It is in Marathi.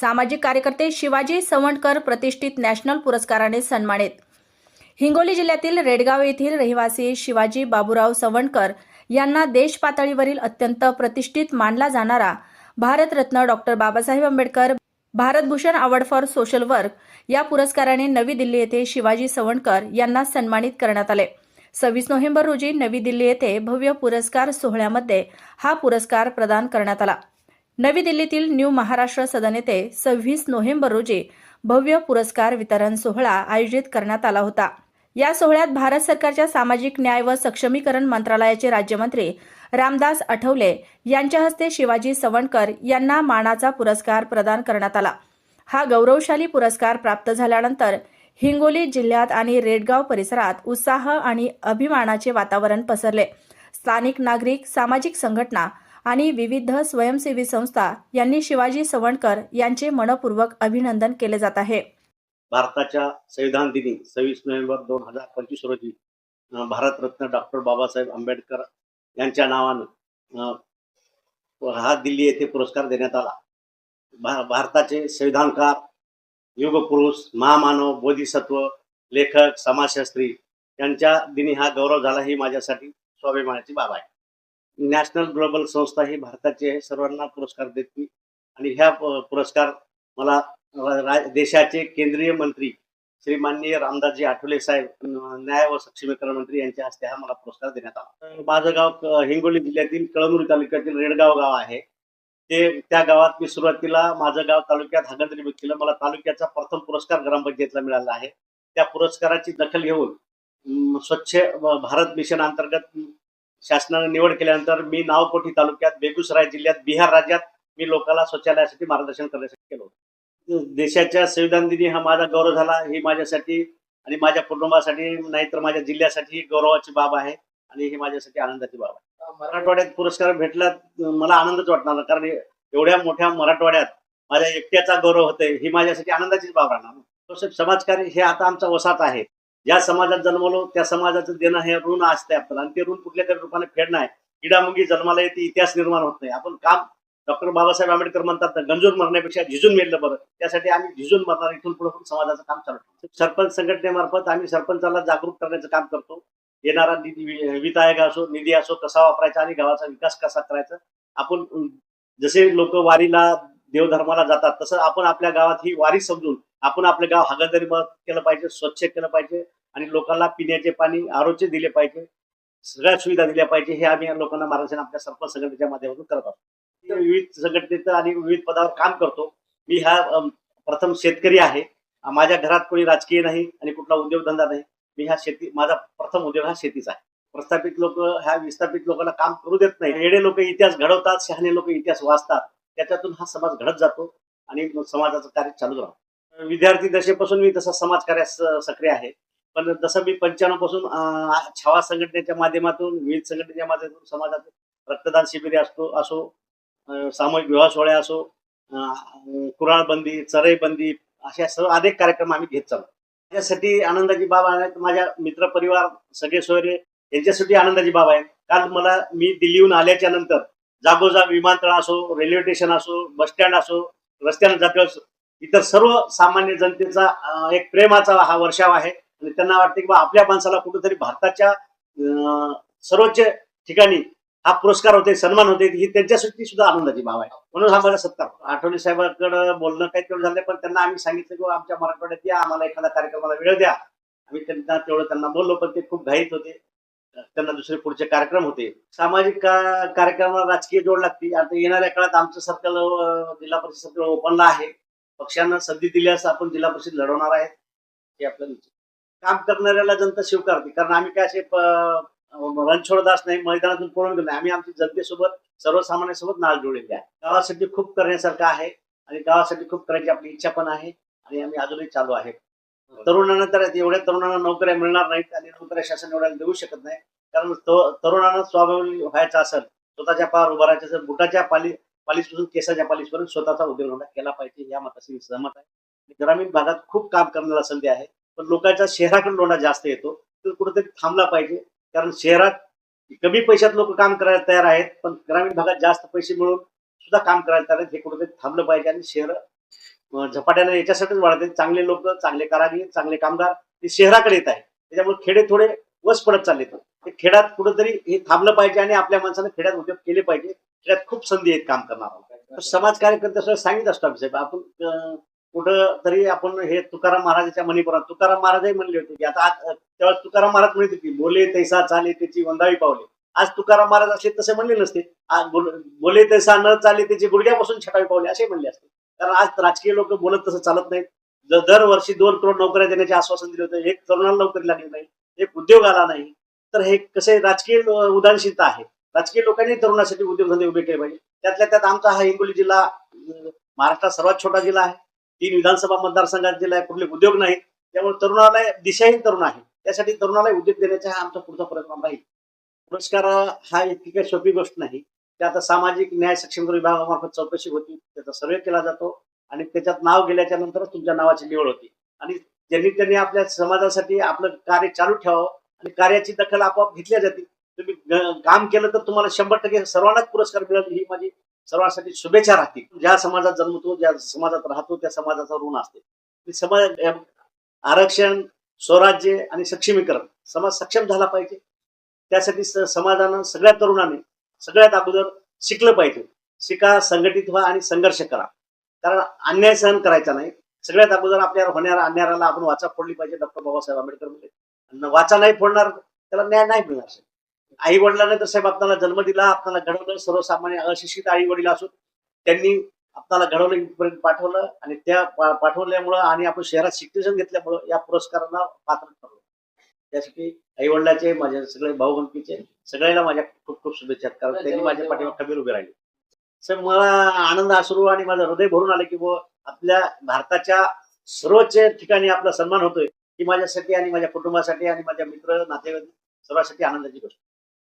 सामाजिक कार्यकर्ते शिवाजी सवंडकर प्रतिष्ठित नॅशनल पुरस्काराने सन्मानित. हिंगोली जिल्ह्यातील रेडगाव येथील रहिवासी शिवाजी बाबूराव सवंडकर यांना देश पातळीवरील अत्यंत प्रतिष्ठित मानला जाणारा Bharat Ratna doctor Babasaheb Ambedkar Bharat Bhushan award for social work या पुरस्काराने नवी दिल्ली येथे शिवाजी सवंडकर यांना सन्मानित करण्यात आले. सव्वीस नोव्हेंबर रोजी नवी दिल्ली येथे भव्य पुरस्कार सोहळ्यामध्ये हा पुरस्कार प्रदान करण्यात आला. नवी दिल्लीतील न्यू महाराष्ट्र सदन येथे सव्वीस नोव्हेंबर रोजी भव्य पुरस्कार वितरण सोहळा आयोजित करण्यात आला होता. या सोहळ्यात भारत सरकारच्या सामाजिक न्याय व सक्षमीकरण मंत्रालयाचे राज्यमंत्री रामदास आठवले यांच्या हस्ते शिवाजी सवणकर यांना मानाचा पुरस्कार प्रदान करण्यात आला. हा गौरवशाली पुरस्कार प्राप्त झाल्यानंतर हिंगोली जिल्ह्यात आणि रेडगाव परिसरात उत्साह आणि अभिमानाचे वातावरण पसरले. स्थानिक नागरिक सामाजिक संघटना आणि विविध स्वयंसेवी संस्था यांनी शिवाजी सवणकर यांचे मनपूर्वक अभिनंदन केले जात आहे. भारताच्या संविधान दिनी सव्वीस नोव्हेंबर दोन हजार पंचवीस रोजी भारतरत्न डॉक्टर बाबासाहेब आंबेडकर यांच्या नावानं अं, हा दिल्ली येथे पुरस्कार देण्यात आला. भा भारताचे संविधानकार युगपुरुष महामानव बोधिसत्व लेखक समाजशास्त्री यांच्या दिनी हा गौरव झाला ही माझ्यासाठी स्वाभिमानाची बाब आहे. नॅशनल ग्लोबल संस्था ही भारताची आहे. सर्वांना पुरस्कार देते आणि ह्या पुरस्कार मला रा- देशाचे केंद्रीय मंत्री श्री माननीय रामदासजी आठवले साहेब न्याय व सक्षमीकरण मंत्री यांच्या हस्ते हा मला पुरस्कार देण्यात आला. माझं गाव हिंगोली जिल्ह्यातील कळमनुरी तालुक्यातील रेडगाव गाव आहे. ते त्या गावात मी सुरुवातीला माझं गाव तालुक्यात हागंदरी केलं मला तालुक्याचा प्रथम पुरस्कार ग्रामपंचायतला मिळाला आहे. त्या पुरस्काराची दखल घेऊन स्वच्छ भारत मिशन अंतर्गत शासनाने निवड केल्यानंतर मी नावकोठी तालुक्यात बेगुसराय जिल्ह्यात बिहार राज्यात मी लोकांना शौचालयासाठी मार्गदर्शन करण्यासाठी केलं होतं. देशाच्या संविधान दिनी हा माझा गौरव झाला. ही माझ्यासाठी आणि माझ्या कुटुंबासाठी नाहीतर माझ्या जिल्ह्यासाठी ही गौरवाची बाब आहे आणि ही माझ्यासाठी आनंदाची बाब आहे. मराठवाड्यात पुरस्कार भेटला मला आनंदच वाटणार कारण एवढ्या मोठ्या मराठवाड्यात माझ्या एकट्याचा गौरव होते ही माझ्यासाठी आनंदाचीच बाब राहणार. समाजकार्य हे आता आमचा वसाच आहे. ज्या समाजात जन्मलो त्या समाजाचं देणं हे ऋण असते आपल्याला. आणि ते ऋण कुठल्या तरी रूपाने फेडणं आहे. किडामुंगी जन्माला येते इतिहास निर्माण होत नाही. आपण काम डॉक्टर बाबासाहेब आंबेडकर म्हणतात ना, गंजून मरण्यापेक्षा झिजून मेलं बरं. त्यासाठी आम्ही झिजून मरणार इथून पुढे पण समाजाचं काम चालू सरपंच संघटनेमार्फत आम्ही सरपंचाला जागरूक करण्याचं काम करतो. येणारा निधी वित्त आयोग असो निधी असो कसा वापरायचा आणि गावाचा विकास कसा करायचा. आपण जसे लोक वारीला देवधर्माला जातात. तसं आपण आपल्या गावात ही वारी समजून आपण आपलं गाव हागंदरी केलं पाहिजे स्वच्छ केलं पाहिजे आणि लोकांना पिण्याचे पाणी आरोग्य दिले पाहिजे सगळ्या सुविधा दिल्या पाहिजे हे आम्ही लोकांना मार्गदर्शन आपल्या सरपंच संघटनेच्या माध्यमातून करत आहोत. विविध संघटनेत आणि विविध पदावर काम करतो. मी हा प्रथम शेतकरी आहे. माझ्या घरात कोणी राजकीय नाही आणि कुठला उद्योगधंदा नाही. मी हा शेती माझा प्रथम उद्योग हा शेतीचा आहे. प्रस्थापित लोक ह्या विस्थापित लोकांना काम करू देत नाही. येडे लोक इतिहास घडवतात शहाणे लोक इतिहास वाचतात. त्याच्यातून हा समाज घडत जातो आणि समाजाचं कार्य चालू राहतो. विद्यार्थी दशेपासून मी तसा समाज कार्यास सक्रिय आहे. पण जसं मी पंच्याण्णवपासून छावा संघटनेच्या माध्यमातून विविध संघटनेच्या माध्यमातून समाजात रक्तदान शिबिरे असतो असो सामूहिक विवाह सोहळे असो अं, कुराळ बंदी चरई बंदी अशा सर्व अनेक कार्यक्रम आम्ही घेत चालतो त्यासाठी आनंदाची बाब आहे माझ्या मित्र परिवार सगळे सोयरे यांच्यासाठी आनंदाची बाब आहे. काल मला मी दिल्लीहून आल्याच्यानंतर जागोजाग विमानतळ असो रेल्वे स्टेशन असो बस स्टँड असो रस्त्यानं जाते इतर सर्व सामान्य जनतेचा एक प्रेमाचा हा वर्षाव आहे. आणि त्यांना वाटते की बा आपल्या माणसाला कुठेतरी भारताच्या अं, सर्वोच्च ठिकाणी हा पुरस्कार होते सन्मान होते ही त्यांच्यासाठी सुद्धा आनंदाची बाब आहे. म्हणून हा माझा सत्ता आठवले साहेबांकडे बोलणं काही तेवढं झालं पण त्यांना आम्ही सांगितलं की आमच्या मराठवाड्यात या आम्हाला एखादा कार्यक्रमाला वेळ द्या. आम्ही त्यांना तेवढं त्यांना बोललो पण ते खूप घाईत होते. त्यांना दुसरे पुढचे कार्यक्रम होते. सामाजिक का- कार्यक्रमाला राजकीय जोड लागते. आता येणाऱ्या काळात आमचं सरकार जिल्हा परिषद सरकार ओपनला आहे. पक्षांना संधी दिली असं आपण जिल्हा परिषद लढवणार आहे. हे आपलं काम करणाऱ्याला जनता स्वीकारते. कारण आम्ही काय असे रणछोडदास नाही मैदानातून पळून गेलो आम्ही आमच्या जनतेसोबत सर्वसामान्यांसोबत नाळ जोडलेले आहे. गावासाठी खूप करण्यासारखं आहे. आणि गावासाठी खूप करायची आपली इच्छा पण आहे. आणि आम्ही अजूनही चालू आहे. तरुणांना तर एवढ्या तरुणांना नोकऱ्या मिळणार नाहीत आणि नोकऱ्या शासन एवढ्याला देऊ शकत नाही. कारण तरुणांना स्वावलंबी व्हायचा असेल स्वतःच्या पार उभा राहायचं असेल बुटाच्या पाली पालीसपासून केसाच्या पालीसपर्यंत स्वतःचा उद्योगधंदा केला पाहिजे या मताशी सहमत आहे. ग्रामीण भागात खूप काम करण्याला संधी आहे पण लोकांच्या शहराकडे लोंढा जास्त येतो तर कुठेतरी थांबला पाहिजे. कारण शहरात कमी पैशात लोक काम करायला तयार आहेत पण ग्रामीण भागात जास्त पैसे मिळून सुद्धा काम करायला तयार आहेत हे कुठेतरी थांबलं पाहिजे आणि शहर झपाट्याने याच्यासाठीच वाढते. चांगले लोक चांगले कारागीर चांगले कामगार ते शहराकडे येत आहे त्याच्यामुळे खेडे थोडे वस पडत चालले ते खेड्यात कुठंतरी हे थांबलं पाहिजे आणि आपल्या माणसाने खेड्यात उद्योग केले पाहिजे. खेड्यात खूप संधी आहेत काम करणार समाज कार्यकर्ते सांगित असतो आम्ही साहेब आपण कुठं तरी आपण हे तुकाराम महाराजाच्या मणिपुरात तुकाराम महाराजही म्हणले होते की आता आज- तेव्हा तुकाराम महाराज म्हणत होते बोले तैसा चाले त्याची वंदावी पावले. आज तुकाराम महाराज असले तसे म्हणले नसते. आज बोले तैसा न चाले त्याची गुडघ्यापासून छटावी पावले असे म्हणले असते. कारण आज राजकीय लोक बोलत तसं चालत नाहीत. जर दरवर्षी दोन करोड नोकऱ्या देण्याचे आश्वासन दिले होते एक तरुणाला नोकरी लागली नाही एक उद्योग आला नाही तर हे कसे राजकीय अं, उदासीनता आहे. राजकीय लोकांनी तरुणासाठी उद्योगधंदे उभे केले पाहिजे. त्यातल्या त्यात आमचा हा हिंगोली जिल्हा महाराष्ट्रात सर्वात छोटा जिल्हा आहे. तीन विधानसभा मतदारसंघात जिल्हा आहे कुठले उद्योग नाहीत. त्यामुळे तरुणाला दिशाहीन तरुण आहे. त्यासाठी तरुणाला उद्योग देण्याचा हा आमचा पुढचा प्रयत्न राहील. पुरस्कार हा इतकी काही सोपी गोष्ट नाही. ते आता सामाजिक न्याय सक्षम विभागामार्फत चौकशी होती त्याचा सर्वे केला जातो आणि त्याच्यात नाव गेल्याच्या नंतरच तुमच्या नावाची निवड होती. आणि ज्यांनी त्यांनी आपल्या समाजासाठी आपलं कार्य चालू ठेवावं आणि कार्याची दखल आपोआप घेतल्या जाते. तुम्ही काम केलं तर तुम्हाला शंभर टक्के सर्वांनाच पुरस्कार मिळेल ही माझी सर्वांसाठी शुभेच्छा राहतील ज्या समाजात जन्मतो ज्या समाजात राहतो त्या समाजाचा ऋण असते. समाज आरक्षण स्वराज्य आणि सक्षमीकरण समाज सक्षम झाला पाहिजे. त्यासाठी समाजानं सगळ्या तरुणांनी सगळ्यात अगोदर शिकलं पाहिजे. शिका संघटित व्हा आणि संघर्ष करा. कारण अन्याय सहन करायचा नाही. सगळ्यात अगोदर आपल्यावर होणाऱ्या अन्यायाला आपण वाचा फोडली पाहिजे डॉक्टर बाबासाहेब आंबेडकर म्हणजे वाचा नाही फोडणार त्याला न्याय नाही मिळणार. आई वडिलांनी तर साहेब आपल्याला जन्म दिला आपल्याला घडवलं सर्वसामान्य अशिक्षित आई वडील असून त्यांनी आपल्याला घडवलं इथपर्यंत पाठवलं आणि त्या पाठवल्यामुळं आणि आपण शहरात शिक्षण घेतल्यामुळं या पुरस्कारांना पात्र ठरलो. त्यासाठी आई वडिलाचे माझे सगळे भाऊ सगळ्यांना माझ्या खूप खूप शुभेच्छा. कारण त्यांनी माझ्या पाठीवर खबीर उभे राहिले. सर मला आनंद अश्रू आणि माझं हृदय भरून आलं की बुवा आपल्या भारताच्या सर्वोच्च ठिकाणी आपला सन्मान होतोय ही माझ्यासाठी आणि माझ्या कुटुंबासाठी आणि माझ्या मित्र नातेवाईक सर्वांसाठी आनंदाची गोष्ट.